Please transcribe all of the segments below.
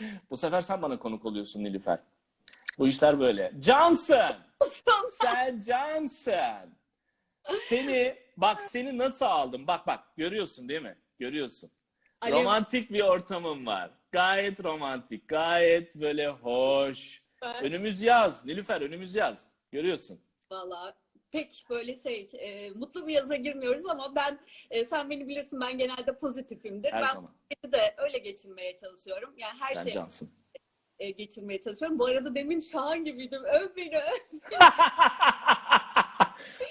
Bu sefer sen bana konuk oluyorsun Nilüfer. Bu işler böyle. Johnson! Sen Johnson! Seni, bak seni nasıl aldım? Bak bak, görüyorsun değil mi? Görüyorsun. Alev- Romantik bir ortamım var. Gayet romantik, gayet böyle hoş. Önümüz yaz, Nilüfer önümüz yaz. Görüyorsun. Valla pek böyle şey e, mutlu bir yaza girmiyoruz ama ben e, sen beni bilirsin ben genelde pozitifimdir. Her ben zaman. de öyle geçirmeye çalışıyorum. Yani her Sen şey cansın. e, geçirmeye çalışıyorum. Bu arada demin Şahan gibiydim. Öv beni öv.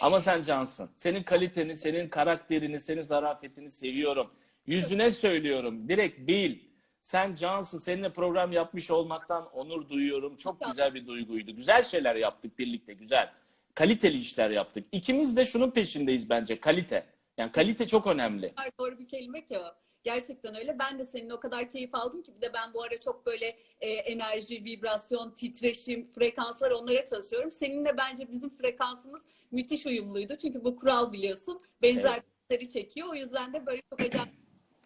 Ama sen cansın. Senin kaliteni, senin karakterini, senin zarafetini seviyorum. Yüzüne söylüyorum. Direkt bil. Sen cansın. Seninle program yapmış olmaktan onur duyuyorum. Çok güzel bir duyguydu. Güzel şeyler yaptık birlikte. Güzel. Kaliteli işler yaptık. İkimiz de şunun peşindeyiz bence. Kalite. Yani kalite çok önemli. Doğru bir kelime ki o. Gerçekten öyle. Ben de senin o kadar keyif aldım ki bir de ben bu ara çok böyle e, enerji, vibrasyon, titreşim, frekanslar onlara çalışıyorum. Seninle bence bizim frekansımız müthiş uyumluydu. Çünkü bu kural biliyorsun. Benzerlikleri çekiyor. O yüzden de böyle çok acayip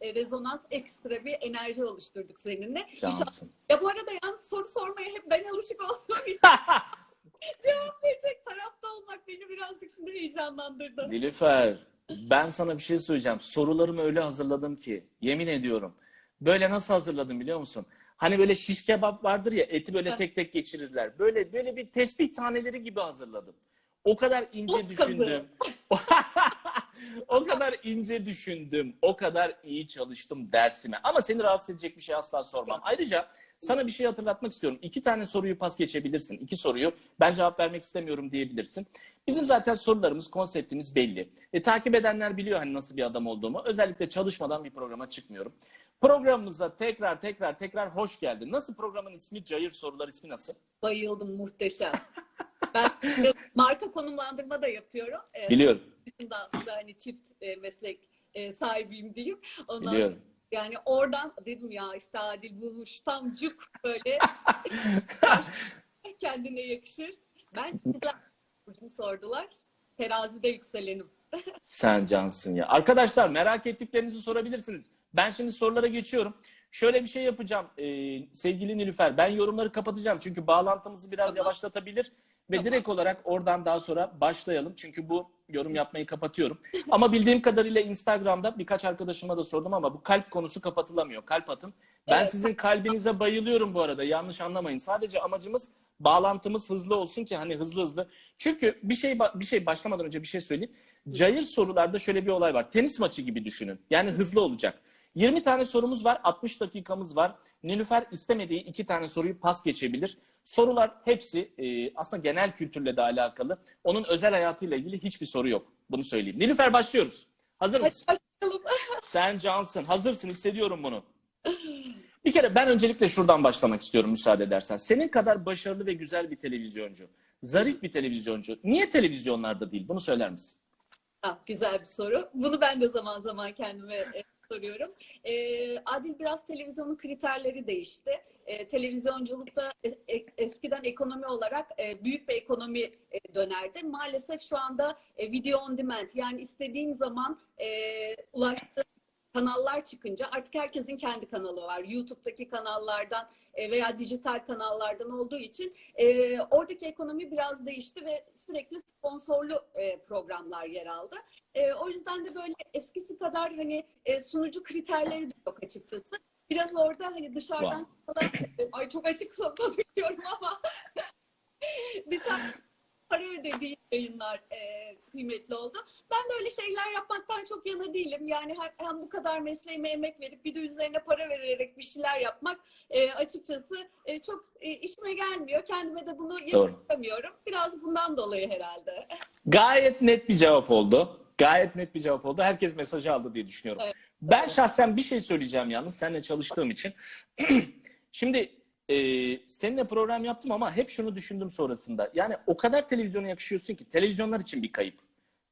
e, rezonans, ekstra bir enerji oluşturduk seninle. İnşallah- Cansın. Ya bu arada yalnız soru sormaya hep ben alışık olduğum için cevap verecek tarafta olmak beni birazcık şimdi heyecanlandırdı. Nilüfer, ben sana bir şey söyleyeceğim. Sorularımı öyle hazırladım ki, yemin ediyorum. Böyle nasıl hazırladım biliyor musun? Hani böyle şiş kebap vardır ya, eti böyle tek tek geçirirler. Böyle böyle bir tesbih taneleri gibi hazırladım. O kadar ince kazığı. düşündüm. o kadar ince düşündüm. O kadar iyi çalıştım dersime. Ama seni rahatsız edecek bir şey asla sormam. Ayrıca sana bir şey hatırlatmak istiyorum. İki tane soruyu pas geçebilirsin. İki soruyu ben cevap vermek istemiyorum diyebilirsin. Bizim zaten sorularımız, konseptimiz belli. E, takip edenler biliyor hani nasıl bir adam olduğumu. Özellikle çalışmadan bir programa çıkmıyorum. Programımıza tekrar tekrar tekrar hoş geldin. Nasıl programın ismi? Cayır Sorular ismi nasıl? Bayıldım muhteşem. Ben marka konumlandırma da yapıyorum. Ee, Biliyorum. dışında aslında hani çift e, meslek e, sahibiyim diyeyim. Ondan Biliyorum. sonra yani oradan dedim ya işte Adil bulmuş tam cuk böyle kendine yakışır. Ben güzel burcumu sordular. Terazide yükselenim. Sen cansın ya. Arkadaşlar merak ettiklerinizi sorabilirsiniz. Ben şimdi sorulara geçiyorum. Şöyle bir şey yapacağım ee, sevgili Nilüfer. Ben yorumları kapatacağım çünkü bağlantımızı biraz Tamam. yavaşlatabilir. Ve Tamam. direkt olarak oradan daha sonra başlayalım. Çünkü bu yorum yapmayı kapatıyorum. ama bildiğim kadarıyla Instagram'da birkaç arkadaşıma da sordum ama bu kalp konusu kapatılamıyor. Kalp atın. Ben Evet. sizin kalbinize bayılıyorum bu arada. Yanlış anlamayın. Sadece amacımız bağlantımız hızlı olsun ki hani hızlı hızlı. Çünkü bir şey bir şey başlamadan önce bir şey söyleyeyim. Cayır sorularda şöyle bir olay var. Tenis maçı gibi düşünün. Yani hızlı olacak. 20 tane sorumuz var, 60 dakikamız var. Nilüfer istemediği iki tane soruyu pas geçebilir. Sorular hepsi e, aslında genel kültürle de alakalı. Onun özel hayatıyla ilgili hiçbir soru yok. Bunu söyleyeyim. Nilüfer başlıyoruz. Hazır mısın? başlayalım. Sen cansın. Hazırsın. hissediyorum bunu. Bir kere ben öncelikle şuradan başlamak istiyorum müsaade edersen. Senin kadar başarılı ve güzel bir televizyoncu, zarif bir televizyoncu. Niye televizyonlarda değil? Bunu söyler misin? Ah, güzel bir soru. Bunu ben de zaman zaman kendime e, soruyorum. E, Adil biraz televizyonun kriterleri değişti. E, televizyonculukta eskiden ekonomi olarak e, büyük bir ekonomi e, dönerdi. Maalesef şu anda e, video on demand yani istediğin zaman e, ulaştığın kanallar çıkınca artık herkesin kendi kanalı var. YouTube'daki kanallardan e, veya dijital kanallardan olduğu için e, oradaki ekonomi biraz değişti ve sürekli sponsorlu e, programlar yer aldı. E, o yüzden de böyle eskisi kadar hani e, sunucu kriterleri de yok açıkçası. Biraz orada hani dışarıdan ay çok açık konuşuyorum ama dışarıdan para ödediği yayınlar e, kıymetli oldu. Ben de öyle şeyler yapmaktan çok yana değilim. Yani hem, hem bu kadar mesleğime emek verip bir de üzerine para vererek bir şeyler yapmak e, açıkçası e, çok e, işime gelmiyor. Kendime de bunu yapamıyorum. Biraz bundan dolayı herhalde. Gayet net bir cevap oldu. Gayet net bir cevap oldu. Herkes mesajı aldı diye düşünüyorum. Evet. Ben şahsen bir şey söyleyeceğim yalnız seninle çalıştığım için. Şimdi e, seninle program yaptım ama hep şunu düşündüm sonrasında. Yani o kadar televizyona yakışıyorsun ki televizyonlar için bir kayıp.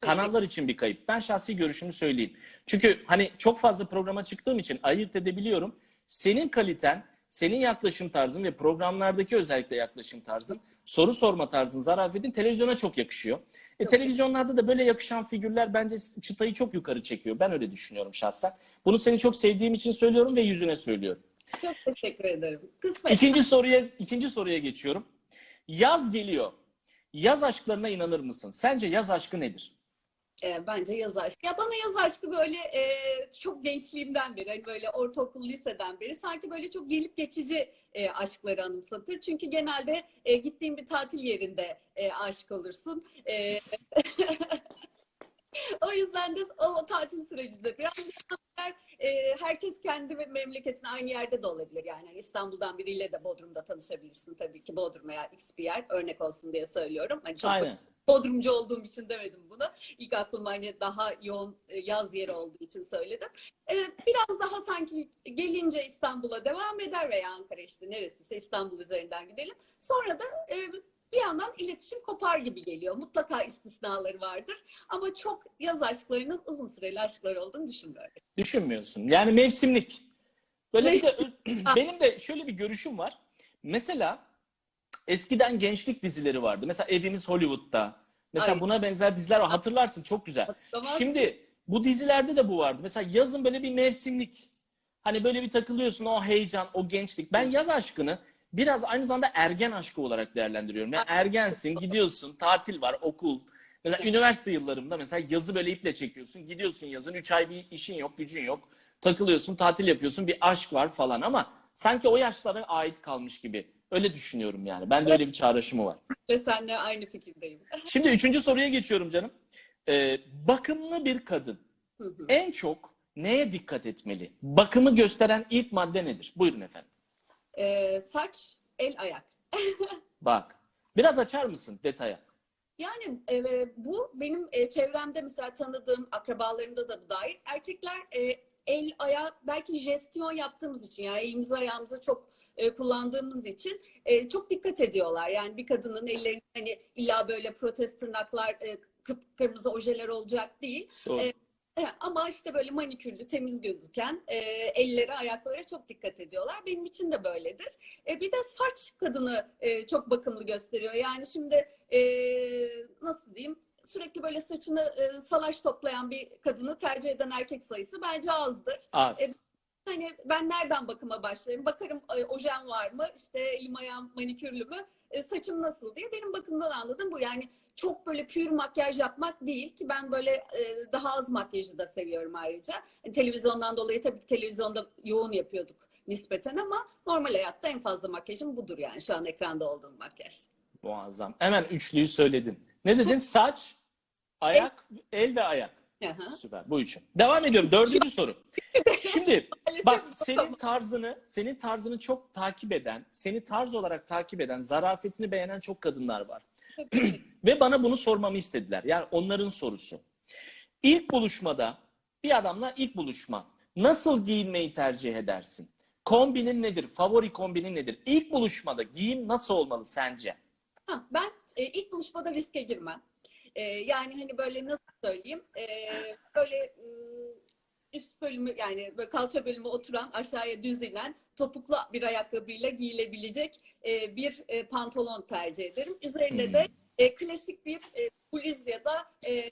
Kanallar için bir kayıp. Ben şahsi görüşümü söyleyeyim. Çünkü hani çok fazla programa çıktığım için ayırt edebiliyorum. Senin kaliten, senin yaklaşım tarzın ve programlardaki özellikle yaklaşım tarzın, soru sorma tarzın, zarafetin televizyona çok yakışıyor. E, televizyonlarda da böyle yakışan figürler bence çıtayı çok yukarı çekiyor. Ben öyle düşünüyorum şahsen. Bunu seni çok sevdiğim için söylüyorum ve yüzüne söylüyorum. Çok teşekkür ederim. Kısmet. İkinci soruya ikinci soruya geçiyorum. Yaz geliyor. Yaz aşklarına inanır mısın? Sence yaz aşkı nedir? E, bence yaz aşkı. Ya bana yaz aşkı böyle e, çok gençliğimden beri, hani böyle ortaokul, liseden beri sanki böyle çok gelip geçici e, aşkları anımsatır. Çünkü genelde e, gittiğin bir tatil yerinde e, aşık olursun. E, o yüzden de o, o tatil sürecinde biraz e, herkes kendi memleketine aynı yerde de olabilir. Yani Hani İstanbul'dan biriyle de Bodrum'da tanışabilirsin tabii ki. Bodrum veya X bir yer örnek olsun diye söylüyorum. Hani çok Aynen. Bodrumcu olduğum için demedim bunu. İlk aklıma hani daha yoğun e, yaz yeri olduğu için söyledim. Ee, biraz daha sanki gelince İstanbul'a devam eder veya Ankara işte neresiyse İstanbul üzerinden gidelim. Sonra da e, bir yandan iletişim kopar gibi geliyor. Mutlaka istisnaları vardır. Ama çok yaz aşklarının uzun süreli aşklar olduğunu düşünmüyorum. Düşünmüyorsun. Yani mevsimlik. Böyle bir de benim de şöyle bir görüşüm var. Mesela eskiden gençlik dizileri vardı. Mesela Evimiz Hollywood'da. Mesela Ay. buna benzer diziler var. Hatırlarsın çok güzel. Şimdi bu dizilerde de bu vardı. Mesela yazın böyle bir mevsimlik. Hani böyle bir takılıyorsun o heyecan, o gençlik. Ben yaz aşkını biraz aynı zamanda ergen aşkı olarak değerlendiriyorum. Yani ergensin, gidiyorsun, tatil var, okul. Mesela üniversite yıllarımda mesela yazı böyle iple çekiyorsun. Gidiyorsun yazın, 3 ay bir işin yok, gücün yok. Takılıyorsun, tatil yapıyorsun, bir aşk var falan ama sanki o yaşlara ait kalmış gibi. Öyle düşünüyorum yani. Ben de öyle bir çağrışımı var. Ve seninle aynı fikirdeyim. Şimdi üçüncü soruya geçiyorum canım. Ee, bakımlı bir kadın en çok neye dikkat etmeli? Bakımı gösteren ilk madde nedir? Buyurun efendim. Ee, saç, el, ayak. Bak. Biraz açar mısın detaya? Yani e, bu benim e, çevremde mesela tanıdığım akrabalarımda da bu dair. Erkekler e, el ayak belki jestyon yaptığımız için yani elimizi ayağımızı çok e, kullandığımız için e, çok dikkat ediyorlar. Yani bir kadının ellerinde hani illa böyle protez tırnaklar, e, kıpkırmızı ojeler olacak değil. Doğru. E, E, Ama işte böyle manikürlü, temiz gözüken e, ellere, ayaklara çok dikkat ediyorlar. Benim için de böyledir. E, bir de saç kadını e, çok bakımlı gösteriyor. Yani şimdi e, nasıl diyeyim? Sürekli böyle saçını e, salaş toplayan bir kadını tercih eden erkek sayısı bence azdır. Az. E, Hani ben nereden bakıma başlarım? Bakarım ojem var mı? İşte elim ayağım manikürlü mü? E, saçım nasıl diye. Benim bakımdan anladığım bu. Yani çok böyle pür makyaj yapmak değil ki ben böyle e, daha az makyajı da seviyorum ayrıca. Hani televizyondan dolayı tabii ki televizyonda yoğun yapıyorduk nispeten ama normal hayatta en fazla makyajım budur yani şu an ekranda olduğum makyaj. Muazzam. Hemen üçlüyü söyledin. Ne dedin? Saç, ayak, el ve ayak. Aha. Süper. Bu üçü. Devam ediyorum. Dördüncü soru. Şimdi bak senin tarzını, senin tarzını çok takip eden, seni tarz olarak takip eden, zarafetini beğenen çok kadınlar var. Ve bana bunu sormamı istediler. Yani onların sorusu. İlk buluşmada bir adamla ilk buluşma. Nasıl giyinmeyi tercih edersin? Kombinin nedir? Favori kombinin nedir? İlk buluşmada giyim nasıl olmalı sence? Ha, ben e, ilk buluşmada riske girmem. E, yani hani böyle nasıl söyleyeyim? E, böyle ım, üst bölümü yani böyle kalça bölümü oturan aşağıya düz inen topuklu bir ayakkabıyla giyilebilecek e, bir e, pantolon tercih ederim. Üzerine de e, klasik bir e, bluz ya da e,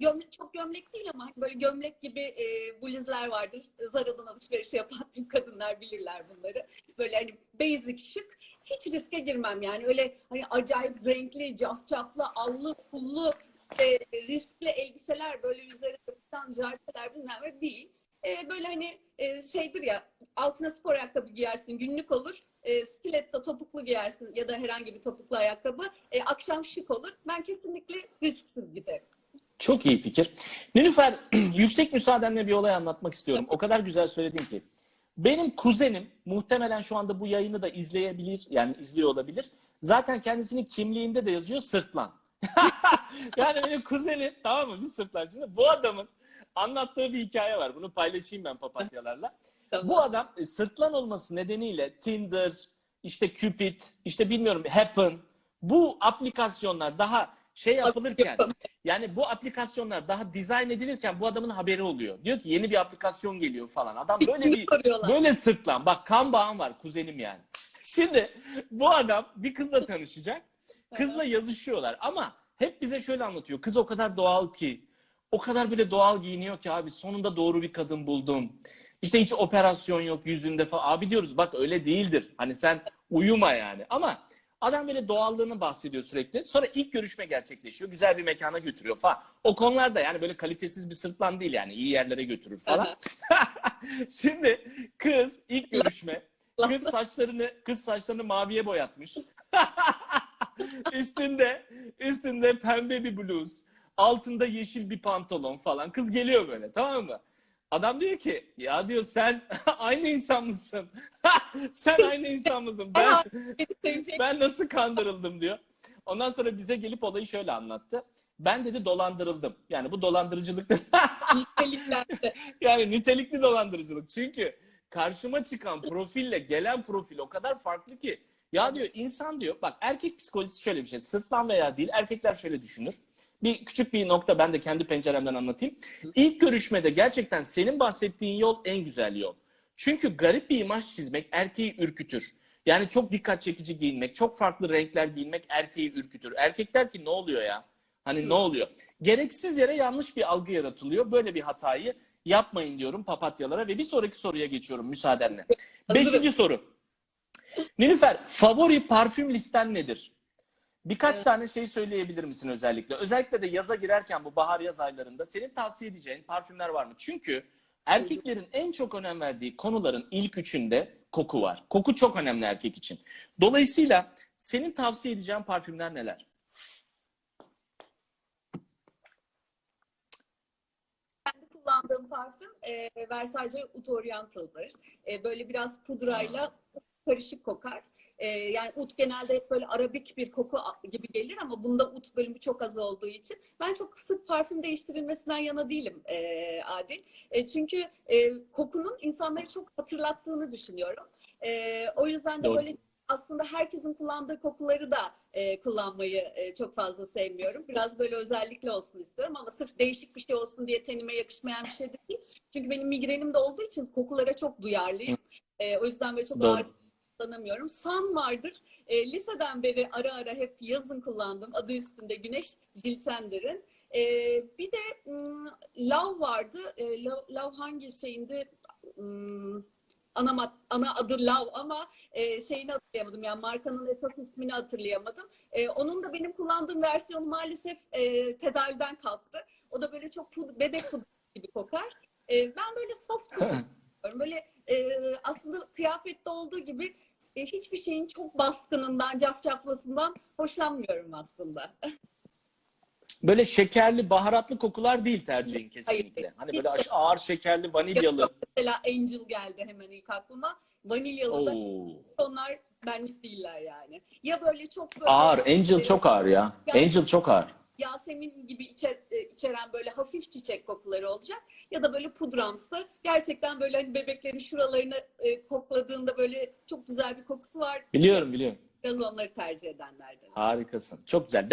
gömlek, çok gömlek değil ama hani böyle gömlek gibi e, bluzlar vardır. Zara'dan alışveriş yapan tüm kadınlar bilirler bunları. Böyle hani basic şık. Hiç riske girmem yani. Öyle hani acayip renkli, cafcaflı, allı, pullu, e, riskli elbiseler böyle üzerine yapılan jarseler bunlar değil. E, böyle hani e, şeydir ya altına spor ayakkabı giyersin günlük olur. E, stiletto topuklu giyersin ya da herhangi bir topuklu ayakkabı. E, akşam şık olur. Ben kesinlikle risksiz giderim. Çok iyi fikir. Nilüfer, yüksek müsaadenle bir olay anlatmak istiyorum. O kadar güzel söyledin ki. Benim kuzenim muhtemelen şu anda bu yayını da izleyebilir, yani izliyor olabilir. Zaten kendisinin kimliğinde de yazıyor sırtlan. yani benim kuzenim, tamam mı? Bir sırtlan. Şimdi bu adamın anlattığı bir hikaye var. Bunu paylaşayım ben papatyalarla. Tamam. Bu adam e, sırtlan olması nedeniyle Tinder, işte Cupid, işte bilmiyorum Happen bu aplikasyonlar daha şey yapılırken yani bu aplikasyonlar daha dizayn edilirken bu adamın haberi oluyor. Diyor ki yeni bir aplikasyon geliyor falan. Adam böyle bir böyle sırtlan. Bak kan bağım var kuzenim yani. Şimdi bu adam bir kızla tanışacak. Kızla yazışıyorlar ama hep bize şöyle anlatıyor. Kız o kadar doğal ki, o kadar bile doğal giyiniyor ki abi sonunda doğru bir kadın buldum. İşte hiç operasyon yok yüzünde falan. Abi diyoruz bak öyle değildir. Hani sen uyuma yani. Ama adam böyle doğallığını bahsediyor sürekli. Sonra ilk görüşme gerçekleşiyor. Güzel bir mekana götürüyor falan. O konularda yani böyle kalitesiz bir sırtlan değil yani. iyi yerlere götürür falan. Şimdi kız ilk görüşme kız saçlarını kız saçlarını maviye boyatmış. üstünde üstünde pembe bir bluz, altında yeşil bir pantolon falan. Kız geliyor böyle tamam mı? Adam diyor ki ya diyor sen aynı insan mısın? sen aynı insan mısın? Ben ben nasıl kandırıldım diyor. Ondan sonra bize gelip olayı şöyle anlattı. Ben dedi dolandırıldım. Yani bu dolandırıcılık niteliklendi. yani nitelikli dolandırıcılık. Çünkü karşıma çıkan profille gelen profil o kadar farklı ki. Ya diyor insan diyor bak erkek psikolojisi şöyle bir şey. Sırtlan veya değil erkekler şöyle düşünür. Bir küçük bir nokta ben de kendi penceremden anlatayım. İlk görüşmede gerçekten senin bahsettiğin yol en güzel yol. Çünkü garip bir imaj çizmek erkeği ürkütür. Yani çok dikkat çekici giyinmek, çok farklı renkler giyinmek erkeği ürkütür. Erkek der ki ne oluyor ya? Hani ne oluyor? Gereksiz yere yanlış bir algı yaratılıyor. Böyle bir hatayı yapmayın diyorum papatyalara ve bir sonraki soruya geçiyorum müsaadenle. Hazırım. Beşinci soru. Nilüfer, favori parfüm listen nedir? Birkaç Evet. tane şey söyleyebilir misin özellikle? Özellikle de yaza girerken bu bahar yaz aylarında senin tavsiye edeceğin parfümler var mı? Çünkü erkeklerin en çok önem verdiği konuların ilk üçünde koku var. Koku çok önemli erkek için. Dolayısıyla senin tavsiye edeceğin parfümler neler? Kullandığım parfüm e, Versace Oud Oriental'dır. E, böyle biraz pudrayla karışık kokar. E, yani oud genelde hep böyle arabik bir koku gibi gelir ama bunda oud bölümü çok az olduğu için ben çok sık parfüm değiştirilmesinden yana değilim e, Adil. E, çünkü e, kokunun insanları çok hatırlattığını düşünüyorum. E, o yüzden de Doğru. böyle aslında herkesin kullandığı kokuları da e, kullanmayı e, çok fazla sevmiyorum. Biraz böyle özellikle olsun istiyorum ama sırf değişik bir şey olsun diye tenime yakışmayan bir şey değil. Çünkü benim migrenim de olduğu için kokulara çok duyarlıyım. E, o yüzden böyle çok Doğru. ağır kullanamıyorum. Sun vardır. E, liseden beri ara ara hep yazın kullandım. Adı üstünde Güneş Jilsender'in. E, bir de mm, Love vardı. E, Love, Love hangi şeyinde ana, ana adı Love ama e, şeyini hatırlayamadım. Yani markanın esas ismini hatırlayamadım. E, onun da benim kullandığım versiyonu maalesef e, tedaviden kalktı. O da böyle çok pud- bebek pudra gibi kokar. E, ben böyle soft kullanıyorum. Böyle e, aslında kıyafette olduğu gibi e, hiçbir şeyin çok baskınından, cafcaflasından hoşlanmıyorum aslında. Böyle şekerli, baharatlı kokular değil tercihin kesinlikle. Hayır. Hani böyle ağır şekerli, vanilyalı. Mesela Angel geldi hemen ilk aklıma. Vanilyalı da Oo. onlar benlik değiller yani. Ya böyle çok böyle Ağır. Angel e, çok ağır ya. Angel çok ağır. Yasemin gibi içer, e, içeren böyle hafif çiçek kokuları olacak. Ya da böyle pudramsı. Gerçekten böyle hani bebeklerin şuralarını e, kokladığında böyle çok güzel bir kokusu var. Biliyorum biliyorum. Biraz onları tercih edenlerden. Harikasın. Çok güzel.